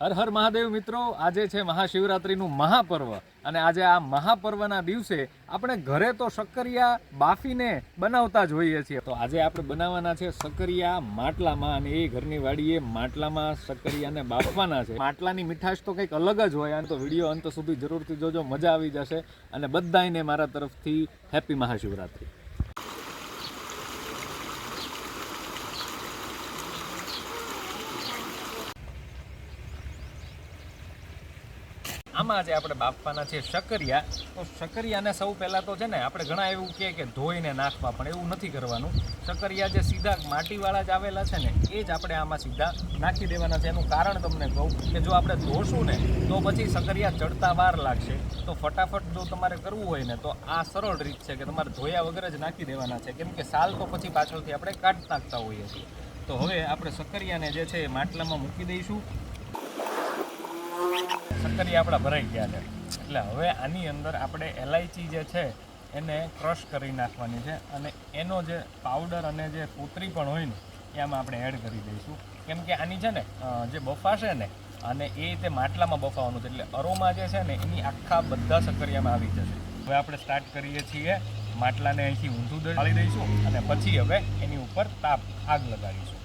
હર હર મહાદેવ મિત્રો, આજે છે મહાશિવરાત્રિનું મહાપર્વ અને આજે આ મહાપર્વના દિવસે આપણે ઘરે તો શક્કરિયા બાફીને બનાવતા જ હોઈએ છીએ. તો આજે આપણે બનાવવાના છે શક્કરિયા માટલામાં અને એ ઘરની વાડીએ માટલામાં શક્કરિયાને બાફવાના છે. માટલાની મીઠાશ તો કંઈક અલગ જ હોય અને તો વીડિયો અંત સુધી જરૂરથી જોજો, મજા આવી જશે. અને બધાયને મારા તરફથી હેપી મહાશિવરાત્રિ. આમાં જે આપણે બાફવાના છે શકરિયા તો શકરિયાને સૌ પહેલાં તો છે ને, આપણે ઘણા એવું કહે કે ધોઈને નાખવા, પણ એવું નથી કરવાનું. શકરિયા જે સીધા માટીવાળા જ આવેલા છે ને, એ જ આપણે આમાં સીધા નાખી દેવાના છે. એનું કારણ તમને કહું કે જો આપણે ધોશું ને, તો પછી શકરિયા ચડતા વાર લાગશે. તો ફટાફટ જો તમારે કરવું હોય ને, તો આ સરળ રીત છે કે તમારે ધોયા વગર જ નાખી દેવાના છે. કેમ કે સાલ તો પછી પાછળથી આપણે કાઢ નાખતા હોઈએ છીએ. તો હવે આપણે શકરિયાને જે છે એ માટલામાં મૂકી દઈશું. શક્કરી આપણા ભરાઈ ગયા છે. એટલે હવે આની અંદર આપણે એલાયચી જે છે, એને ક્રશ કરી નાખવાની છે અને એનો જે પાવડર અને જે પોતરી પણ હોય ને એ આમાં આપણે એડ કરી દઈશું. કેમ કે આની છે ને જે બફાશે ને, અને એ તે માટલામાં બફાવાનું છે. એટલે અરોમા જે છે ને, એની આખા બધા શક્કરિયામાં આવી જશે. હવે આપણે સ્ટાર્ટ કરીએ છીએ, માટલાને અહીંથી ઊંધું ડાળી દઈશું અને પછી હવે એની ઉપર તાપ આગ લગાડીશું.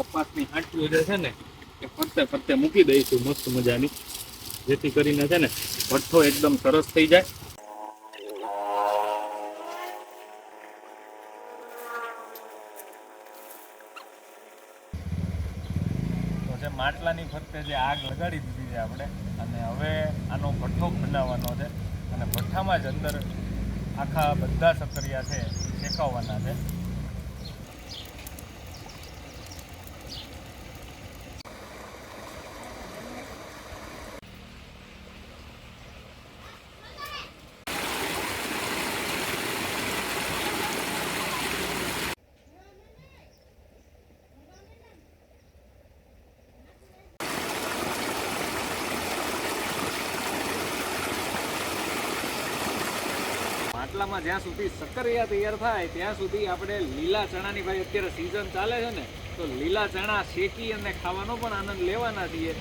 કપાસની હાંટીઓ જે છે ને, એ ફરતે ફરતે મૂકી દઈશું, મસ્ત મજાની. જેથી કરીને છે ને, ભઠ્ઠો એકદમ સરસ થઈ જાય. માટલાની ફરતે જે આગ લગાડી દીધી છે આપણે, અને હવે આનો ભઠ્ઠો બનાવવાનો છે. અને ભઠ્ઠામાં જ અંદર આખા બધા સક્રિયા છે શેકાવવાના છે. માટલામાં જ્યાં સુધી સક્કરિયા તૈયાર થાય, ત્યાં સુધી આપણે લીલા ચણાની ભાઈ, અત્યારે સિઝન ચાલે છે ને, તો લીલા ચણા શેકી અને ખાવાનો પણ આનંદ લેવાના છીએ.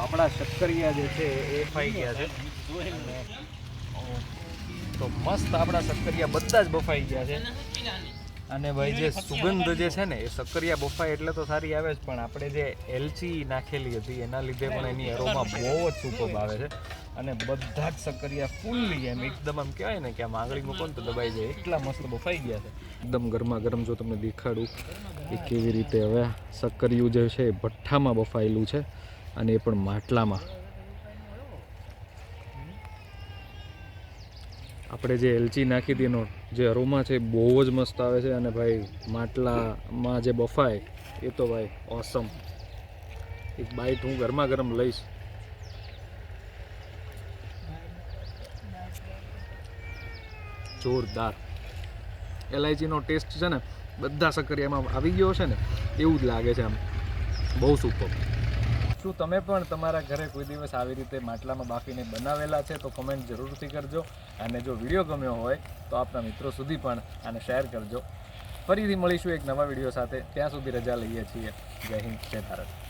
આપણા શક્કરિયા જે છે એ ફાઈ ગયા છે. તો મસ્ત આપણા શક્કરિયા બધા જ બફાઈ ગયા છે. અને ભાઈ જે સુગંધ જે છે ને એ સક્કરિયા બફાય એટલે તો સારી આવે જ પણ આપણે જે એલચી નાખેલી હતી એના લીધે પણ એની અરોમા બહુ જ સુપર આવે છે. અને બધા જ સક્કરિયા ફૂલ્લી એમ એકદમ આમ કહેવાય ને કે આમ આંગળી મૂકો ને તો દબાઈ જાય એટલા મસ્ત બફાઈ ગયા છે. એકદમ ગરમા ગરમ જો તમને દેખાડું એ કેવી રીતે હવે સક્કરિયું જે છે એ ભઠ્ઠામાં બફાયેલું છે અને એ પણ માટલામાં. આપણે જે એલચી નાખી હતી જે અરોમા છે બહુ જ મસ્ત આવે છે અને ભાઈ માટલામાં જે બફાય એ તો ભાઈ ઓસમ એક બાઇટ હું ગરમા ગરમ લઈશ. જોરદાર. એલાયચીનો ટેસ્ટ છે ને, બધા સક્કરિયામાં આવી ગયો છે ને, એવું જ લાગે છે આમ. બહુ સુપર શું તમે પણ તમારા ઘરે કોઈ દિવસ આવી રીતે માટલામાં બાફીને બનાવેલા છે તો કમેન્ટ જરૂરથી કરજો. અને જો વીડિયો ગમ્યો હોય તો આપના મિત્રો સુધી પણ આને શેર કરજો. ફરીથી મળીશું એક નવા વીડિયો સાથે. ત્યાં સુધી રજા લઈએ છીએ. જય હિન્દ, જય ભારત.